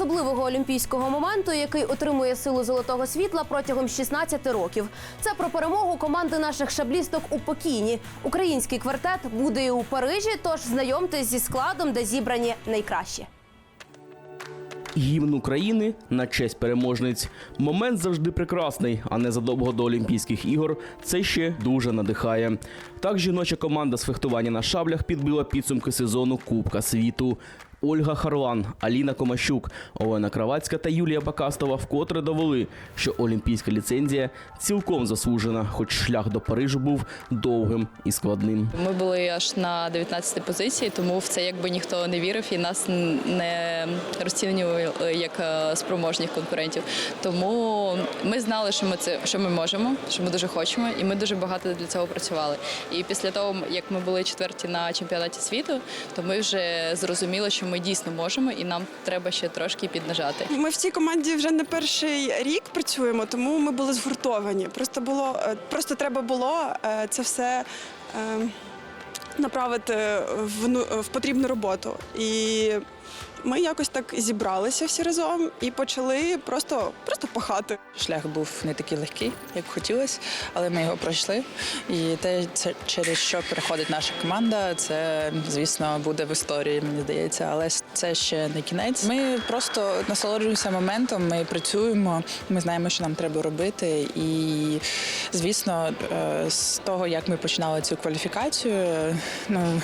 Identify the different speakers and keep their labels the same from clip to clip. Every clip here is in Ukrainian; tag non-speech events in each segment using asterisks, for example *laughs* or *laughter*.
Speaker 1: особливого олімпійського моменту, який отримує силу золотого світла протягом 16 років. Це про перемогу команди наших шаблісток у Пекіні. Український квартет буде і у Парижі. Тож знайомтесь зі складом, де зібрані найкращі.
Speaker 2: Гімн України на честь переможниць. Момент завжди прекрасний, а незадовго до Олімпійських ігор це ще дуже надихає. Так жіноча команда з фехтування на шаблях підбила підсумки сезону Кубка світу. Ольга Харлан, Аліна Комащук, Олена Кравацька та Юлія Бакастова вкотре довели, що олімпійська ліцензія цілком заслужена, хоч шлях до Парижу був довгим і складним.
Speaker 3: Ми були аж на 19 позиції, тому в це якби ніхто не вірив і нас не розцінювали як е, спроможних конкурентів. Тому ми знали, що ми це що ми можемо, що ми дуже хочемо, і ми дуже багато для цього працювали. І після того, як ми були четверті на чемпіонаті світу, то ми вже зрозуміли, що ми дійсно можемо, і нам треба ще трошки піднажати.
Speaker 4: Ми в цій команді вже не перший рік працюємо, тому ми були згуртовані. Просто було е, просто треба було е, це все е, направити в, ну- в потрібну роботу. І ми якось так зібралися всі разом і почали просто, просто пахати.
Speaker 5: Шлях був не такий легкий, як хотілося, але ми його пройшли. І те, це через що переходить наша команда, це звісно буде в історії, мені здається. Але це ще не кінець. Ми просто насолоджуємося моментом. Ми працюємо, ми знаємо, що нам треба робити. І звісно, е, з того, як ми починали цю кваліфікацію, ну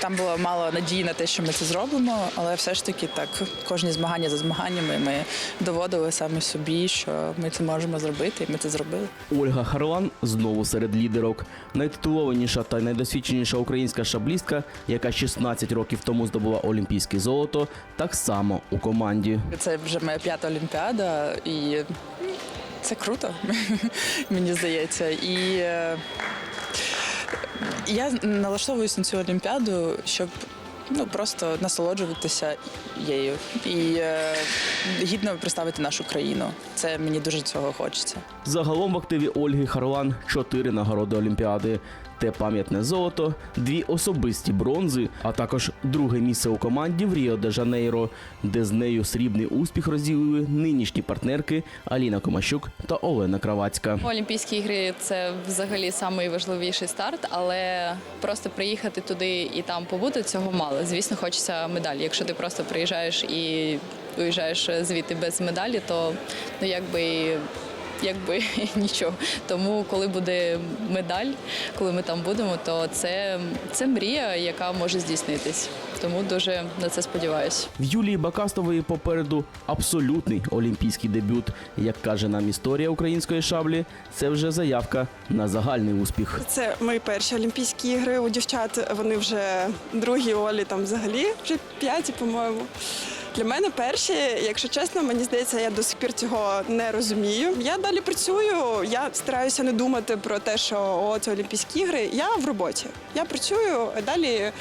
Speaker 5: там було мало надії на те, що ми це зробимо, але все ж таки так, кожні змагання за змаганнями ми доводили саме собі, що ми це можемо зробити, і ми це зробили.
Speaker 2: Ольга Харлан знову серед лідерок. Найтитулованіша та найдосвідченіша українська шаблістка, яка 16 років тому здобула олімпійське золото, так само у команді.
Speaker 5: Це вже моя п'ята олімпіада, і це круто, *laughs* мені здається. І е, я налаштовуюсь на цю олімпіаду, щоб ну просто насолоджуватися її і е, гідно представити нашу країну. Це мені дуже цього хочеться.
Speaker 2: Загалом в активі Ольги Харлан чотири нагороди Олімпіади. Те пам'ятне золото, дві особисті бронзи, а також друге місце у команді в Ріо де Жанейро, де з нею срібний успіх розділили нинішні партнерки Аліна Комащук та Олена Кравацька.
Speaker 3: Олімпійські ігри це взагалі найважливіший старт, але просто приїхати туди і там побути цього мало. Звісно, хочеться медалі. Якщо ти просто приїжджаєш і уїжджаєш звідти без медалі, то ну якби. Якби *laughs* нічого. Тому, коли буде медаль, коли ми там будемо, то це, це мрія, яка може здійснитись. Тому дуже на це сподіваюся.
Speaker 2: В Юлії Бакастової попереду абсолютний олімпійський дебют. Як каже нам історія української шаблі, це вже заявка на загальний успіх.
Speaker 4: Це мої перші Олімпійські ігри. У дівчат вони вже другі Олі там взагалі вже п'яті, по-моєму. Для мене перші, якщо чесно, мені здається, я до сих пір цього не розумію. Я далі працюю, я стараюся не думати про те, що о, це Олімпійські ігри. Я в роботі. Я працюю, а далі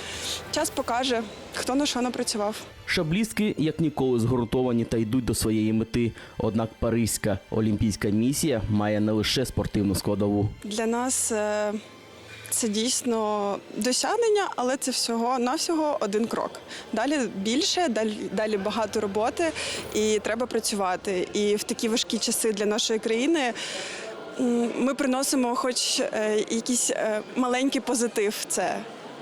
Speaker 4: час покаже, хто на що напрацював.
Speaker 2: Шаблістки як ніколи згуртовані та йдуть до своєї мети. Однак Паризька олімпійська місія має не лише спортивну складову.
Speaker 4: Для нас е, це дійсно досягнення, але це всього навсього один крок. Далі більше, далі, далі багато роботи, і треба працювати. І в такі важкі часи для нашої країни. Ми приносимо хоч е, якийсь е, маленький позитив це,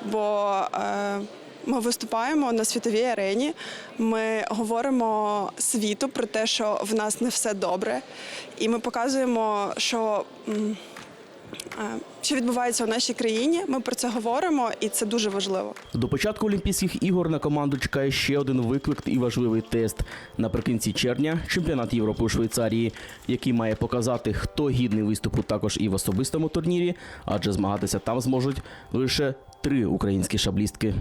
Speaker 4: бо е, ми виступаємо на світовій арені. Ми говоримо світу про те, що в нас не все добре, і ми показуємо, що. Е, що відбувається у нашій країні. Ми про це говоримо, і це дуже важливо.
Speaker 2: До початку Олімпійських ігор на команду чекає ще один виклик і важливий тест. Наприкінці червня чемпіонат Європи у Швейцарії, який має показати, хто гідний виступу також і в особистому турнірі, адже змагатися там зможуть лише три українські шаблістки.